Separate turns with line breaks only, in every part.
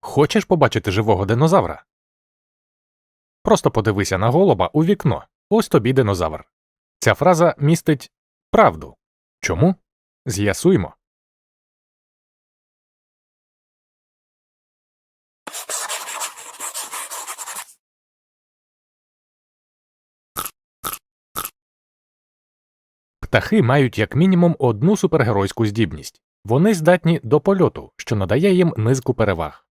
Хочеш побачити живого динозавра? Просто подивися на голуба у вікно. Ось тобі динозавр. Ця фраза містить правду. Чому? З'ясуємо. Птахи мають як мінімум одну супергеройську здібність вони здатні до польоту, що надає їм низку переваг.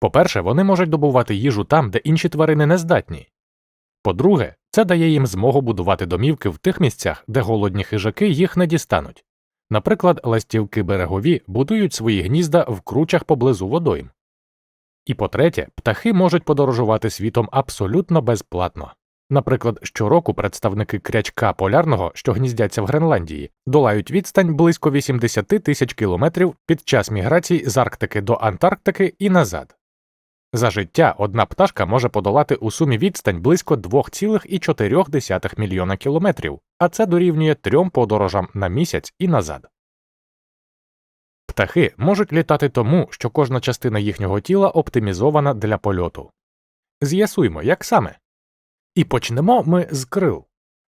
По-перше, вони можуть добувати їжу там, де інші тварини не здатні. По-друге, це дає їм змогу будувати домівки в тих місцях, де голодні хижаки їх не дістануть. Наприклад, ластівки берегові будують свої гнізда в кручах поблизу водойм. І по-третє, птахи можуть подорожувати світом абсолютно безплатно. Наприклад, щороку представники крячка полярного, що гніздяться в Гренландії, долають відстань близько 80 тисяч кілометрів під час міграцій з Арктики до Антарктики і назад. За життя одна пташка може подолати у сумі відстань близько 2,4 мільйона кілометрів, а це дорівнює трьом подорожам на місяць і назад. Птахи можуть літати тому, що кожна частина їхнього тіла оптимізована для польоту. З'ясуймо, як саме. І почнемо ми з крил.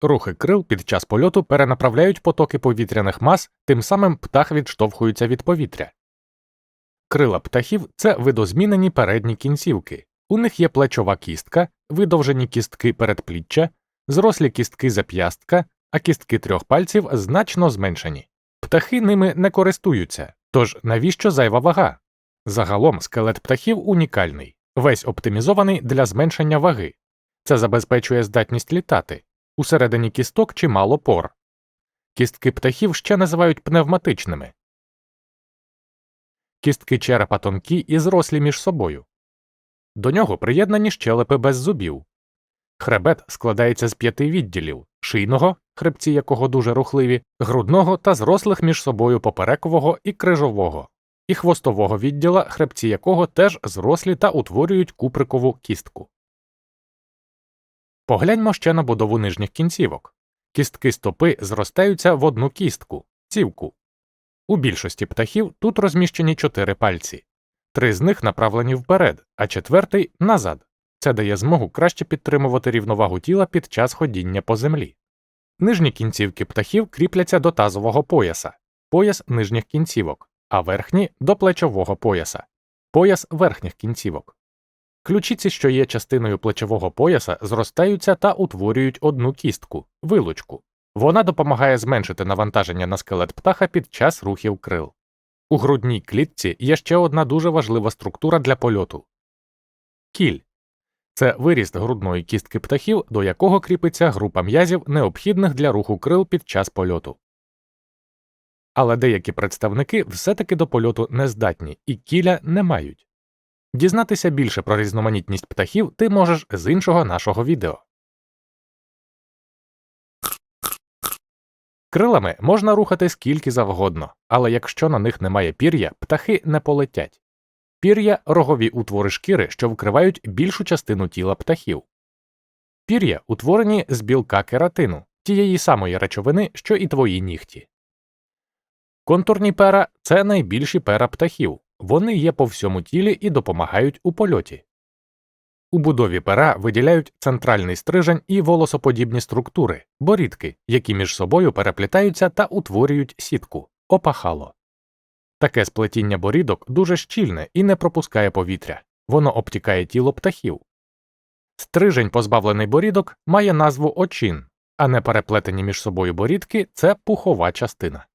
Рухи крил під час польоту перенаправляють потоки повітряних мас, тим самим птах відштовхується від повітря. Крила птахів це видозмінені передні кінцівки. У них є плечова кістка, видовжені кістки передпліччя, зрослі кістки зап'ястка, а кістки трьох пальців значно зменшені. Птахи ними не користуються, тож навіщо зайва вага? Загалом скелет птахів унікальний, весь оптимізований для зменшення ваги. Це забезпечує здатність літати. Усередині кісток чимало пор. Кістки птахів ще називають пневматичними. Кістки черепа тонкі і зрослі між собою. До нього приєднані щелепи без зубів. Хребет складається з п'яти відділів шийного, хребці якого дуже рухливі, грудного та зрослих між собою поперекового і крижового, і хвостового відділа, хребці якого теж зрослі та утворюють куприкову кістку. Погляньмо ще на будову нижніх кінцівок. Кістки стопи зростаються в одну кістку цівку. У більшості птахів тут розміщені чотири пальці, три з них направлені вперед, а четвертий назад. Це дає змогу краще підтримувати рівновагу тіла під час ходіння по землі. Нижні кінцівки птахів кріпляться до тазового пояса, пояс нижніх кінцівок, а верхні до плечового пояса, пояс верхніх кінцівок. Ключиці, що є частиною плечового пояса, зростаються та утворюють одну кістку вилучку. Вона допомагає зменшити навантаження на скелет птаха під час рухів крил. У грудній клітці є ще одна дуже важлива структура для польоту кіль. Це виріст грудної кістки птахів, до якого кріпиться група м'язів, необхідних для руху крил під час польоту. Але деякі представники все таки до польоту не здатні і кіля не мають. Дізнатися більше про різноманітність птахів ти можеш з іншого нашого відео. Крилами можна рухати скільки завгодно, але якщо на них немає пір'я, птахи не полетять. Пір'я рогові утвори шкіри, що вкривають більшу частину тіла птахів. Пір'я утворені з білка кератину, тієї самої речовини, що і твої нігті. Контурні пера це найбільші пера птахів. Вони є по всьому тілі і допомагають у польоті. У будові пера виділяють центральний стрижень і волосоподібні структури, борідки, які між собою переплітаються та утворюють сітку опахало. Таке сплетіння борідок дуже щільне і не пропускає повітря, воно обтікає тіло птахів. Стрижень, позбавлений борідок, має назву очин, а не переплетені між собою борідки це пухова частина.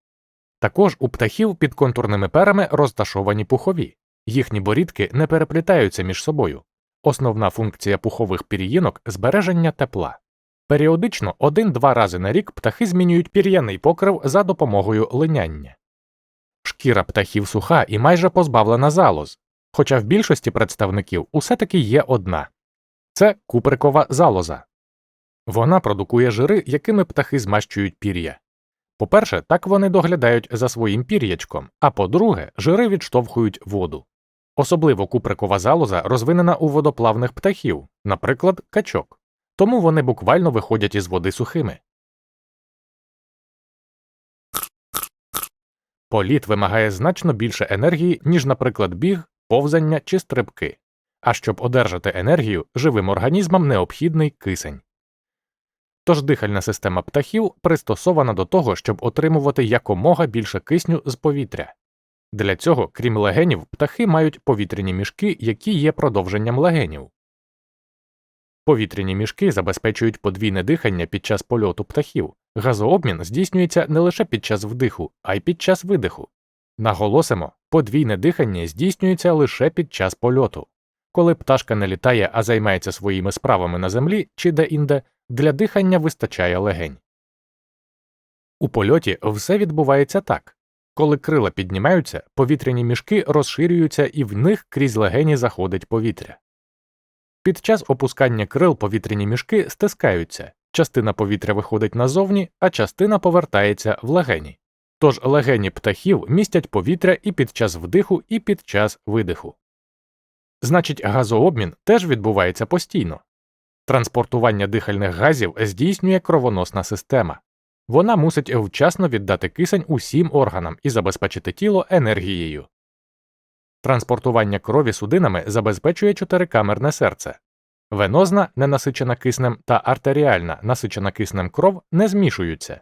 Також у птахів під контурними перами розташовані пухові, їхні борідки не переплітаються між собою. Основна функція пухових пір'їнок збереження тепла. Періодично один-два рази на рік птахи змінюють пір'яний покрив за допомогою линяння. Шкіра птахів суха і майже позбавлена залоз, хоча в більшості представників усе таки є одна це куприкова залоза. Вона продукує жири, якими птахи змащують пір'я. По-перше, так вони доглядають за своїм пір'ячком, а по-друге, жири відштовхують воду. Особливо куприкова залоза розвинена у водоплавних птахів, наприклад, качок, тому вони буквально виходять із води сухими. Політ вимагає значно більше енергії, ніж, наприклад, біг повзання чи стрибки. А щоб одержати енергію, живим організмам необхідний кисень. Тож дихальна система птахів пристосована до того, щоб отримувати якомога більше кисню з повітря. Для цього, крім легенів, птахи мають повітряні мішки, які є продовженням легенів. Повітряні мішки забезпечують подвійне дихання під час польоту птахів. Газообмін здійснюється не лише під час вдиху, а й під час видиху. Наголосимо, подвійне дихання здійснюється лише під час польоту. Коли пташка не літає, а займається своїми справами на землі чи де-інде, для дихання вистачає легень. У польоті все відбувається так. Коли крила піднімаються, повітряні мішки розширюються і в них крізь легені заходить повітря. Під час опускання крил повітряні мішки стискаються, частина повітря виходить назовні, а частина повертається в легені. Тож легені птахів містять повітря і під час вдиху, і під час видиху. Значить, газообмін теж відбувається постійно. Транспортування дихальних газів здійснює кровоносна система. Вона мусить вчасно віддати кисень усім органам і забезпечити тіло енергією. Транспортування крові судинами забезпечує чотирикамерне серце. Венозна, ненасичена киснем, та артеріальна, насичена киснем кров не змішуються.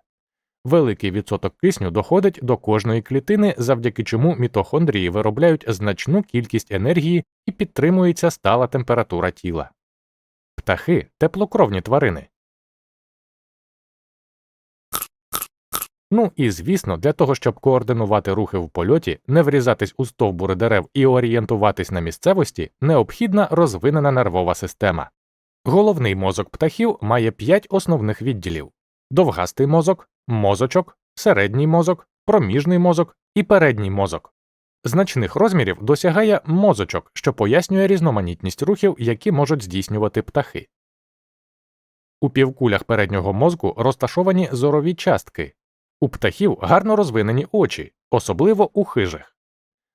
Великий відсоток кисню доходить до кожної клітини, завдяки чому мітохондрії виробляють значну кількість енергії і підтримується стала температура тіла. Птахи теплокровні тварини. Ну і звісно, для того, щоб координувати рухи в польоті, не врізатись у стовбури дерев і орієнтуватись на місцевості, необхідна розвинена нервова система. Головний мозок птахів має п'ять основних відділів довгастий мозок, мозочок, середній мозок, проміжний мозок і передній мозок. Значних розмірів досягає мозочок, що пояснює різноманітність рухів, які можуть здійснювати птахи. У півкулях переднього мозку розташовані зорові частки, у птахів гарно розвинені очі, особливо у хижих,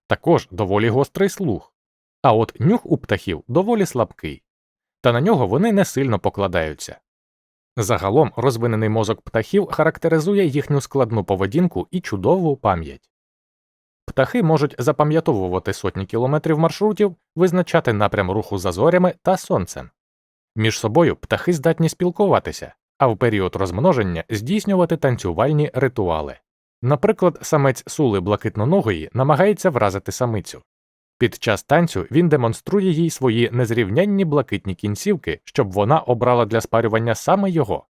також доволі гострий слух, а от нюх у птахів доволі слабкий, та на нього вони не сильно покладаються. Загалом розвинений мозок птахів характеризує їхню складну поведінку і чудову пам'ять. Птахи можуть запам'ятовувати сотні кілометрів маршрутів, визначати напрям руху за зорями та сонцем. Між собою птахи здатні спілкуватися, а в період розмноження здійснювати танцювальні ритуали. Наприклад, самець сули блакитноногої намагається вразити самицю. Під час танцю він демонструє їй свої незрівнянні блакитні кінцівки, щоб вона обрала для спарювання саме його.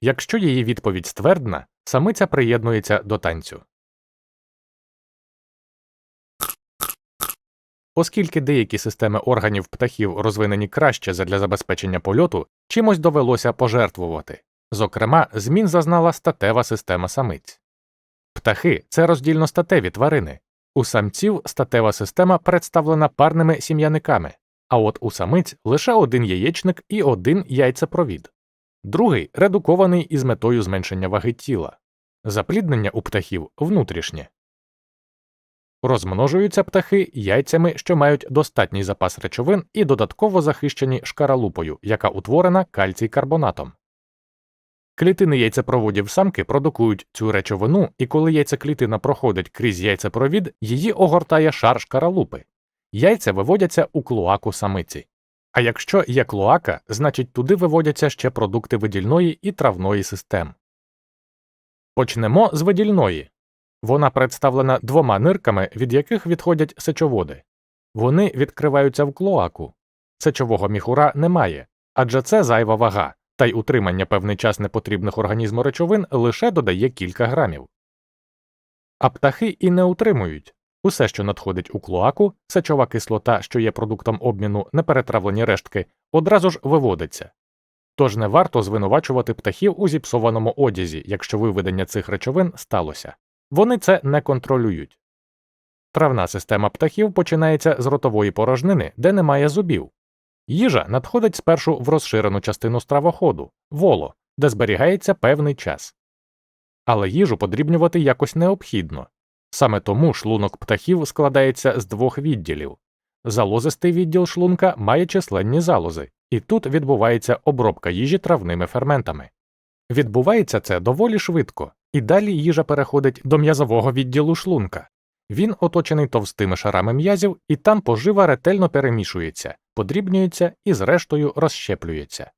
Якщо її відповідь ствердна, самиця приєднується до танцю. Оскільки деякі системи органів птахів розвинені краще задля забезпечення польоту, чимось довелося пожертвувати. Зокрема, змін зазнала статева система самиць. Птахи це роздільно статеві тварини. У самців статева система представлена парними сім'яниками, а от у самиць лише один яєчник і один яйцепровід, другий редукований із метою зменшення ваги тіла. Запліднення у птахів внутрішнє. Розмножуються птахи яйцями, що мають достатній запас речовин і додатково захищені шкаралупою, яка утворена кальцій карбонатом. Клітини яйцепроводів самки продукують цю речовину, і коли яйцеклітина проходить крізь яйцепровід, її огортає шар шкаралупи. Яйця виводяться у клоаку самиці. А якщо є клоака, значить туди виводяться ще продукти видільної і травної систем. Почнемо з видільної. Вона представлена двома нирками, від яких відходять сечоводи. Вони відкриваються в клоаку. Сечового міхура немає, адже це зайва вага, та й утримання певний час непотрібних організму речовин лише додає кілька грамів. А птахи і не утримують усе, що надходить у клоаку, сечова кислота, що є продуктом обміну, неперетравлені рештки, одразу ж виводиться. Тож не варто звинувачувати птахів у зіпсованому одязі, якщо виведення цих речовин сталося. Вони це не контролюють. Травна система птахів починається з ротової порожнини, де немає зубів. Їжа надходить спершу в розширену частину стравоходу воло, де зберігається певний час. Але їжу подрібнювати якось необхідно. Саме тому шлунок птахів складається з двох відділів. Залозистий відділ шлунка має численні залози, і тут відбувається обробка їжі травними ферментами. Відбувається це доволі швидко, і далі їжа переходить до м'язового відділу шлунка. Він оточений товстими шарами м'язів, і там пожива ретельно перемішується, подрібнюється і зрештою розщеплюється.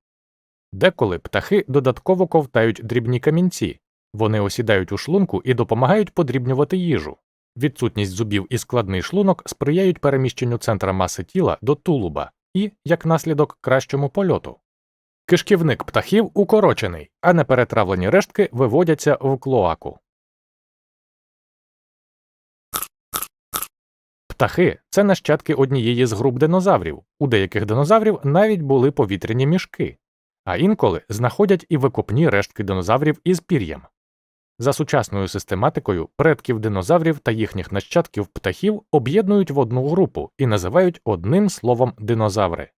Деколи птахи додатково ковтають дрібні камінці, вони осідають у шлунку і допомагають подрібнювати їжу. Відсутність зубів і складний шлунок сприяють переміщенню центра маси тіла до тулуба і, як наслідок, кращому польоту. Кишківник птахів укорочений, а неперетравлені рештки виводяться в клоаку. Птахи це нащадки однієї з груп динозаврів. У деяких динозаврів навіть були повітряні мішки, а інколи знаходять і викопні рештки динозаврів із пір'ям. За сучасною систематикою предків динозаврів та їхніх нащадків птахів об'єднують в одну групу і називають одним словом динозаври.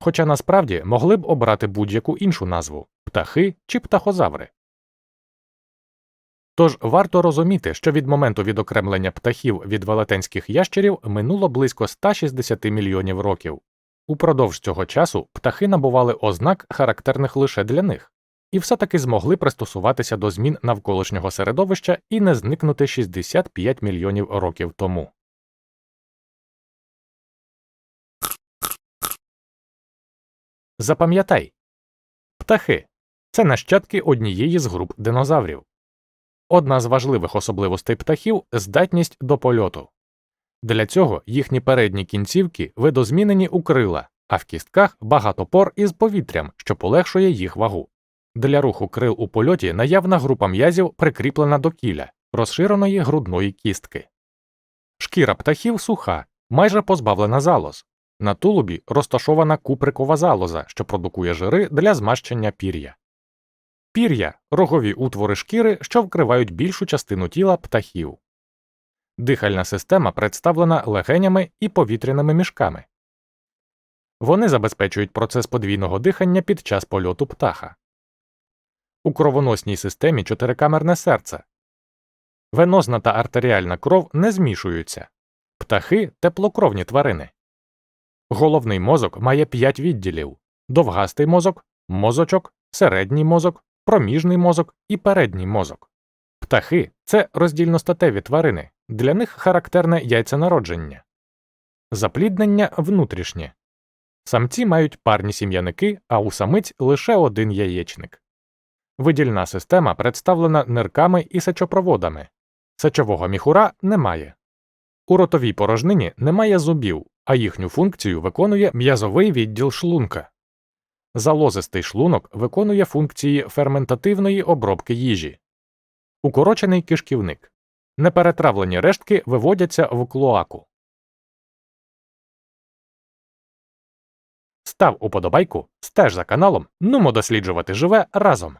Хоча насправді могли б обрати будь-яку іншу назву птахи чи птахозаври. Тож варто розуміти, що від моменту відокремлення птахів від велетенських ящерів минуло близько 160 мільйонів років. Упродовж цього часу птахи набували ознак, характерних лише для них, і все таки змогли пристосуватися до змін навколишнього середовища і не зникнути 65 мільйонів років тому. Запам'ятай птахи це нащадки однієї з груп динозаврів. Одна з важливих особливостей птахів здатність до польоту. Для цього їхні передні кінцівки видозмінені у крила, а в кістках багато пор із повітрям, що полегшує їх вагу. Для руху крил у польоті наявна група м'язів прикріплена до кіля, розширеної грудної кістки. Шкіра птахів суха, майже позбавлена залоз. На тулубі розташована куприкова залоза, що продукує жири для змащення пір'я. Пір'я рогові утвори шкіри, що вкривають більшу частину тіла птахів. Дихальна система представлена легенями і повітряними мішками. Вони забезпечують процес подвійного дихання під час польоту птаха. У кровоносній системі чотирикамерне серце. Венозна та артеріальна кров не змішуються. Птахи теплокровні тварини. Головний мозок має п'ять відділів довгастий мозок, мозочок, середній мозок, проміжний мозок і передній мозок. Птахи це роздільностатеві тварини, для них характерне яйценародження. Запліднення внутрішнє. Самці мають парні сім'яники, а у самиць лише один яєчник. Видільна система представлена нирками і сечопроводами. Сечового міхура немає. У ротовій порожнині немає зубів, а їхню функцію виконує м'язовий відділ шлунка. Залозистий шлунок виконує функції ферментативної обробки їжі. Укорочений кишківник. Неперетравлені рештки виводяться в клоаку. Став уподобайку, стеж за каналом, нумо досліджувати живе разом.